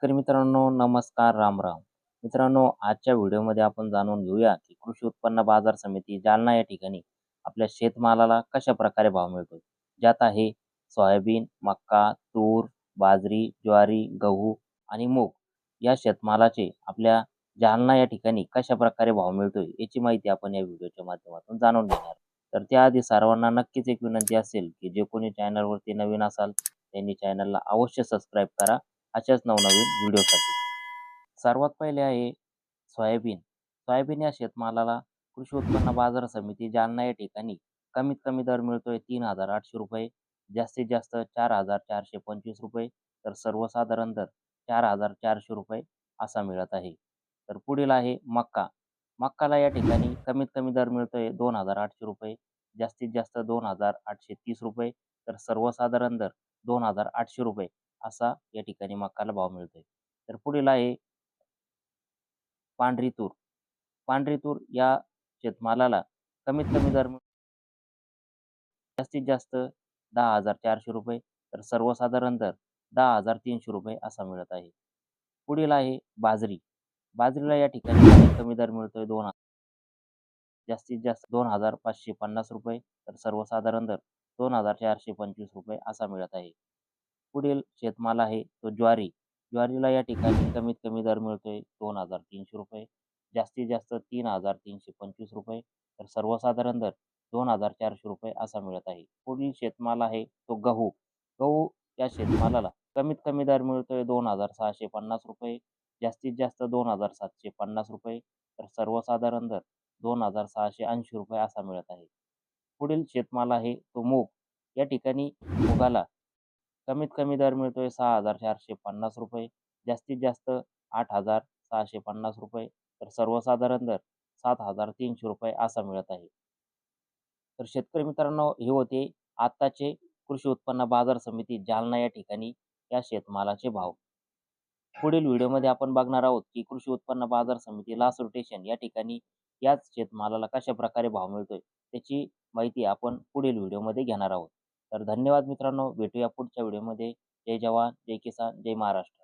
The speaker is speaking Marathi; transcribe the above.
शेतकरी मित्रांनो नमस्कार राम राम. मित्रांनो आजच्या व्हिडिओमध्ये आपण जाणून घेऊया की कृषी उत्पन्न बाजार समिती जालना या ठिकाणी आपल्या शेतमालाला कशा प्रकारे भाव मिळतो? ज्यात आहे सोयाबीन मक्का तूर बाजरी ज्वारी गहू आणि मूग. या शेतमालाचे आपल्या जालना या ठिकाणी कशा प्रकारे भाव मिळतोय याची माहिती आपण या व्हिडिओच्या माध्यमातून जाणून घेणार. तर त्याआधी सर्वांना नक्कीच एक विनंती असेल की जे कोणी चॅनलवरती नवीन असाल त्यांनी चॅनलला अवश्य सबस्क्राईब करा. अशाच नवनवीन व्हिडिओसाठी. सर्वात पहिले आहे सोयाबीन. सोयाबीन या शेतमालाला कृषी उत्पन्न बाजार समिती जालना या ठिकाणी कमीत कमी दर मिळतोय तीन हजार आठशे रुपये जास्तीत जास्त चार हजार चारशे पंचवीस रुपये तर सर्वसाधारण दर चार हजार चारशे रुपये असा मिळत आहे. तर पुढील आहे मक्का. मक्काला या ठिकाणी कमीत कमी दर मिळतोय दोन हजार आठशे रुपये जास्तीत जास्त दोन हजार आठशे तीस रुपये तर सर्वसाधारण दर दोन हजार आठशे रुपये. असा या ठिकाणी मकाला भाव मिळतोय. तर पुढील आहे पांढरी तूर. पांढरी तूर या शेतमालाला कमीत कमी दर जास्तीत जास्त दहा हजार चारशे रुपये तर सर्वसाधारण दर दहा हजार तीनशे रुपये असा मिळत आहे. पुढील आहे बाजरी. बाजरीला या ठिकाणी कमीत कमी दर मिळतोय दोन हजार जास्तीत जास्त दोन हजार पाचशे पन्नास रुपये तर सर्वसाधारण दर दोन हजार चारशे पंचवीस रुपये असा मिळत आहे. पुढील शेतमाल आहे तो ज्वारी. ज्वारीला या ठिकाणी कमीत कमी दर मिळतोय दोन हजार तीनशे रुपये. जास्तीत जास्त तीन हजार तीनशे पंचवीस रुपये. तर सर्वसाधारण दर दोन हजार चारशे रुपये असा मिळत आहे. पुढील शेतमाल आहे तो गहू. गहू या शेतमालाला कमीत कमी दर मिळतोय दोन हजार सहाशे पन्नास रुपये. जास्तीत जास्त दोन हजार सातशे पन्नास रुपये. तर सर्वसाधारण दर दोन हजार सहाशे ऐंशी रुपये असा मिळत आहे. पुढील शेतमाल आहे तो मूग. या ठिकाणी मुगाला कमीत कमी दर मिळतोय सहा हजार चारशे पन्नास रुपये. जास्तीत जास्त आठ हजार सहाशे पन्नास रुपये. तर सर्वसाधारण दर सात हजार तीनशे रुपये असा मिळत आहे. तर शेतकरी मित्रांनो हे होते आत्ताचे कृषी उत्पन्न बाजार समिती जालना या ठिकाणी या शेतमालाचे भाव. पुढील व्हिडिओमध्ये आपण बघणार आहोत की कृषी उत्पन्न बाजार समिती लास्ट रोटेशन या ठिकाणी याच शेतमालाला कशा प्रकारे भाव मिळतोय त्याची माहिती आपण पुढील व्हिडिओमध्ये घेणार आहोत. तर धन्यवाद मित्रांनो. भेटूया पुढच्या व्हिडिओमध्ये. जय जवान जय किसान जय महाराष्ट्र.